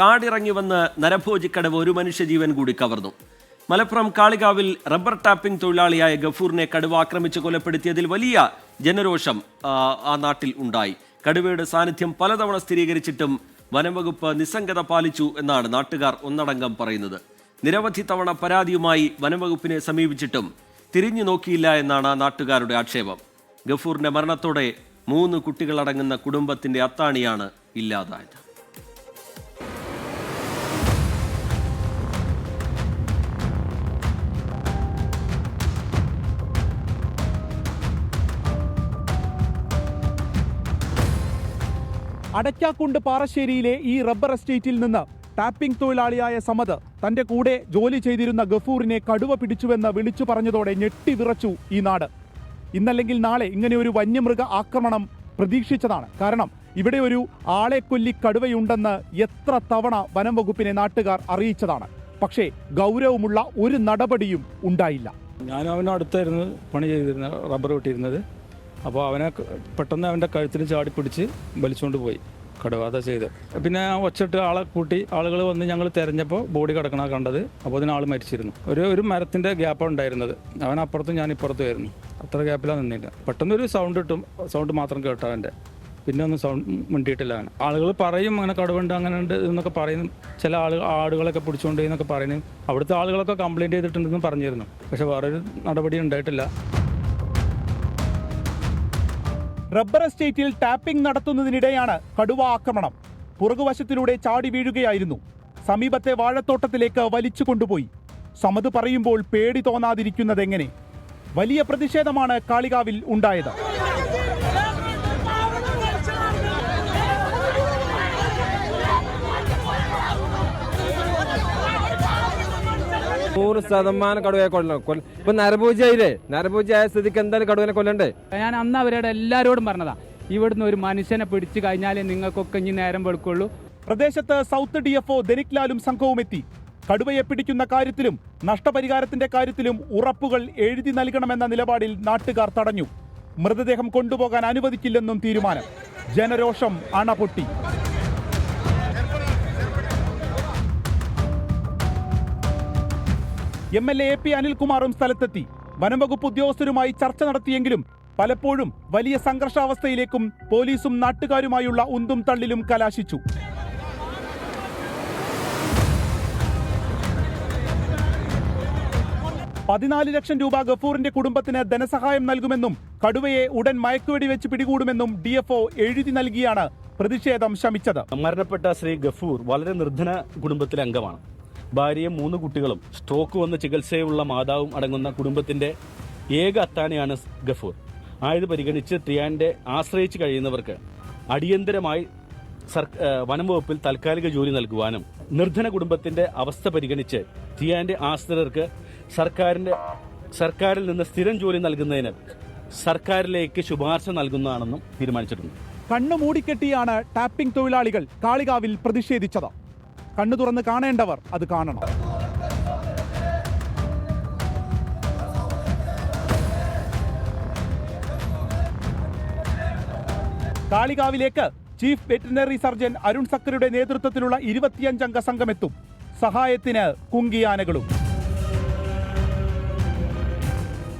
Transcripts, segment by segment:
കാടിറങ്ങി വന്ന് നരഭോജിക്കടവ് ഒരു മനുഷ്യജീവൻ കൂടി കവർന്നു. മലപ്പുറം കാളികാവിൽ റബ്ബർ ടാപ്പിംഗ് തൊഴിലാളിയായ ഗഫൂറിനെ കടുവ ആക്രമിച്ച് കൊലപ്പെടുത്തിയതിൽ വലിയ ജനരോഷം ആ, നാട്ടിൽ ഉണ്ടായി. കടുവയുടെ സാന്നിധ്യം പലതവണ സ്ഥിരീകരിച്ചിട്ടും വനംവകുപ്പ് നിസ്സംഗത പാലിച്ചു എന്നാണ് നാട്ടുകാർ ഒന്നടങ്കം പറയുന്നത്. നിരവധി തവണ പരാതിയുമായി വനംവകുപ്പിനെ സമീപിച്ചിട്ടും തിരിഞ്ഞു നോക്കിയില്ല എന്നാണ് നാട്ടുകാരുടെ ആക്ഷേപം. ഗഫൂറിന്റെ മരണത്തോടെ മൂന്ന് കുട്ടികളടങ്ങുന്ന കുടുംബത്തിന്റെ അത്താണിയാണ് ഇല്ലാതായത്. അടയ്ക്കാക്കുണ്ട് പാറശ്ശേരിയിലെ ഈ റബ്ബർ എസ്റ്റേറ്റിൽ നിന്ന് ടാപ്പിംഗ് തൊഴിലാളിയായ സമത് തന്റെ കൂടെ ജോലി ചെയ്തിരുന്ന ഗഫൂറിനെ കടുവ പിടിച്ചുവെന്ന് വിളിച്ചു പറഞ്ഞതോടെ ഞെട്ടി വിറച്ചു ഈ നാട്. ഇന്നല്ലെങ്കിൽ നാളെ ഇങ്ങനെ ഒരു വന്യമൃഗ ആക്രമണം പ്രതീക്ഷിച്ചതാണ്. കാരണം ഇവിടെ ഒരു ആളെ കൊല്ലി കടുവയുണ്ടെന്ന് എത്ര തവണ വനം വകുപ്പിനെ നാട്ടുകാർ അറിയിച്ചതാണ്. പക്ഷേ ഗൗരവമുള്ള ഒരു നടപടിയും ഉണ്ടായില്ല. ഞാൻ അവനടുത്തായിരുന്നു പണി ചെയ്തിരുന്നത് റബ്ബർ വെട്ടിയിരുന്നത്. അപ്പോൾ അവനെ പെട്ടെന്ന് അവന്റെ കഴുത്തിന് ചാടി പിടിച്ച് വലിച്ചുകൊണ്ട് പോയി. കടുവാത ചെയ്ത്. പിന്നെ ഒച്ചിട്ട് ആളെ കൂട്ടി ആളുകൾ വന്ന് ഞങ്ങൾ തിരഞ്ഞപ്പോൾ ബോഡി കിടക്കണ കണ്ടത്. അപ്പോൾ അതിന് ആൾ മരിച്ചിരുന്നു. ഒരു ഒരു മരത്തിന്റെ ഗ്യാപ്പാണ് ഉണ്ടായിരുന്നത്. അവൻ അപ്പുറത്തും ഞാൻ ഇപ്പുറത്തും ആയിരുന്നു. അത്ര ഗ്യാപ്പിലാണ് നിന്നില്ല പെട്ടെന്ന് ഒരു സൗണ്ട് കിട്ടും. സൗണ്ട് മാത്രം കേട്ടോ അവന്റെ. പിന്നെ ഒന്നും സൗണ്ട് മിണ്ടിയിട്ടില്ല അവൻ ആളുകൾ പറയും അങ്ങനെ കടുവുണ്ട് അങ്ങനെ ഉണ്ട് എന്നൊക്കെ പറയും. ചില ആളുകൾ ആടുകളൊക്കെ പിടിച്ചുകൊണ്ട് എന്നൊക്കെ പറയുന്നു അവിടുത്തെ ആളുകളൊക്കെ കംപ്ലയിന്റ് ചെയ്തിട്ടുണ്ടെന്ന് പറഞ്ഞിരുന്നു. പക്ഷെ വേറൊരു നടപടി ഉണ്ടായിട്ടില്ല. റബ്ബർ എസ്റ്റേറ്റിൽ ടാപ്പിംഗ് നടത്തുന്നതിനിടെയാണ് കടുവ ആക്രമണം. പുറകുവശത്തിലൂടെ ചാടി വീഴുകയായിരുന്നു. സമീപത്തെ വാഴത്തോട്ടത്തിലേക്ക് വലിച്ചു കൊണ്ടുപോയി. സമത് പറയുമ്പോൾ പേടി തോന്നാതിരിക്കുന്നതെങ്ങനെ? വലിയ പ്രതിഷേധമാണ് കാളികാവിൽ ഉണ്ടായത്. നൂറ് ശതമാനം കടുവയെ കൊല്ലണം. കൊല്ല ഇപ്പൊ നരഭൂജി ആയില്ലേ നരഭൂജി ആയ സ്ഥിതിക്ക് എന്തായാലും കടുവനെ കൊല്ലണ്ടേ? ഞാൻ അന്ന് അവരുടെ എല്ലാവരോടും പറഞ്ഞതാ ഇവിടുന്ന് ഒരു മനുഷ്യനെ പിടിച്ചു കഴിഞ്ഞാലേ നിങ്ങൾക്കൊക്കെ ഇനി നേരം വെളുക്കുള്ളൂ. പ്രദേശത്ത് സൗത്ത് ഡി എഫ് ഒ ധനിക്ലാലും സംഘവും എത്തി. കടുവയെ പിടിക്കുന്ന കാര്യത്തിലും നഷ്ടപരിഹാരത്തിന്റെ കാര്യത്തിലും ഉറപ്പുകൾ എഴുതി നൽകണമെന്ന നിലപാടിൽ നാട്ടുകാർ തടഞ്ഞു. മൃതദേഹം കൊണ്ടുപോകാൻ അനുവദിക്കില്ലെന്നും തീരുമാനം. ജനരോഷം അണപൊട്ടി. M L A A P അനിൽകുമാറും സ്ഥലത്തെത്തി. വനംവകുപ്പ് ഉദ്യോഗസ്ഥരുമായി ചർച്ച നടത്തിയെങ്കിലും പലപ്പോഴും വലിയ സംഘർഷാവസ്ഥയിലേക്കും പോലീസും നാട്ടുകാരുമായുള്ള ഉന്തും തള്ളിലും കലാശിച്ചു. പതിനാല് ലക്ഷം രൂപ ഗഫൂറിന്റെ കുടുംബത്തിന് ധനസഹായം നൽകുമെന്നും കടുവയെ ഉടൻ മയക്കുവെടി വെച്ച് പിടികൂടുമെന്നും ഡി എഴുതി നൽകിയാണ് പ്രതിഷേധം ശമിച്ചത്. മരണപ്പെട്ട ശ്രീ ഗഫൂർ വളരെ നിർധന കുടുംബത്തിലെ അംഗമാണ്. ഭാര്യയും മൂന്ന് കുട്ടികളും സ്ട്രോക്ക് വന്ന് ചികിത്സയുള്ള മാതാവും അടങ്ങുന്ന കുടുംബത്തിന്റെ ഏക അത്താണിയാണ് ഗഫൂർ. ആയത് പരിഗണിച്ച് ടിയാന്റെ ആശ്രയിച്ച് കഴിയുന്നവർക്ക് അടിയന്തരമായി സർ ഏഹ് വനം വകുപ്പിൽ താൽക്കാലിക ജോലി നൽകുവാനും നിർധന കുടുംബത്തിന്റെ അവസ്ഥ പരിഗണിച്ച് തിയാന്റെ ആശ്രിതർക്ക് സർക്കാരിന്റെ സർക്കാരിൽ നിന്ന് സ്ഥിരം ജോലി നൽകുന്നതിന് സർക്കാരിലേക്ക് ശുപാർശ നൽകുന്നതാണെന്നും തീരുമാനിച്ചിട്ടുണ്ട്. കണ്ണു മൂടിക്കെട്ടിയാണ് ടാപ്പിംഗ് തൊഴിലാളികൾ കാളികാവിൽ പ്രതിഷേധിച്ചത്. കണ്ണു തുറന്ന് കാണേണ്ടവർ അത് കാണണം. കാളികാവിലേക്ക് ചീഫ് വെറ്റിനറി സർജൻ അരുൺ സക്കറിയുടെ നേതൃത്വത്തിലുള്ള ഇരുപത്തിയഞ്ചംഗ സംഘമെത്തും. സഹായത്തിന് കുങ്കിയാനകളും.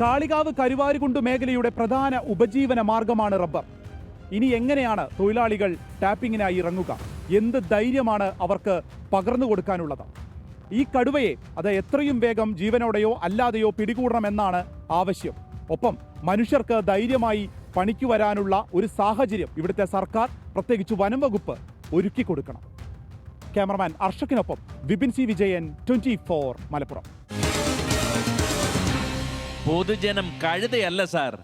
കാളികാവ് കരുവാരുകുണ്ട് മേഖലയുടെ പ്രധാന ഉപജീവന മാർഗമാണ് റബ്ബർ. ഇനി എങ്ങനെയാണ് തൊഴിലാളികൾ ടാപ്പിങ്ങിനായി ഇറങ്ങുക? എന്ത് ധൈര്യമാണ് അവർക്ക് പകർന്നു കൊടുക്കാനുള്ളത്? ഈ കടുവയെ അത് എത്രയും വേഗം ജീവനോടെയോ അല്ലാതെയോ പിടികൂടണമെന്നാണ് ആവശ്യം. ഒപ്പം മനുഷ്യർക്ക് ധൈര്യമായി പണിക്ക് വരാനുള്ള ഒരു സാഹചര്യം ഇവിടുത്തെ സർക്കാർ പ്രത്യേകിച്ച് വനം വകുപ്പ് ഒരുക്കി കൊടുക്കണം. ക്യാമറമാൻ അർഷക്കിനൊപ്പം വിപിൻ സി വിജയൻ ട്വന്റി മലപ്പുറം. പൊതുജനം കഴുതയല്ല സാർ.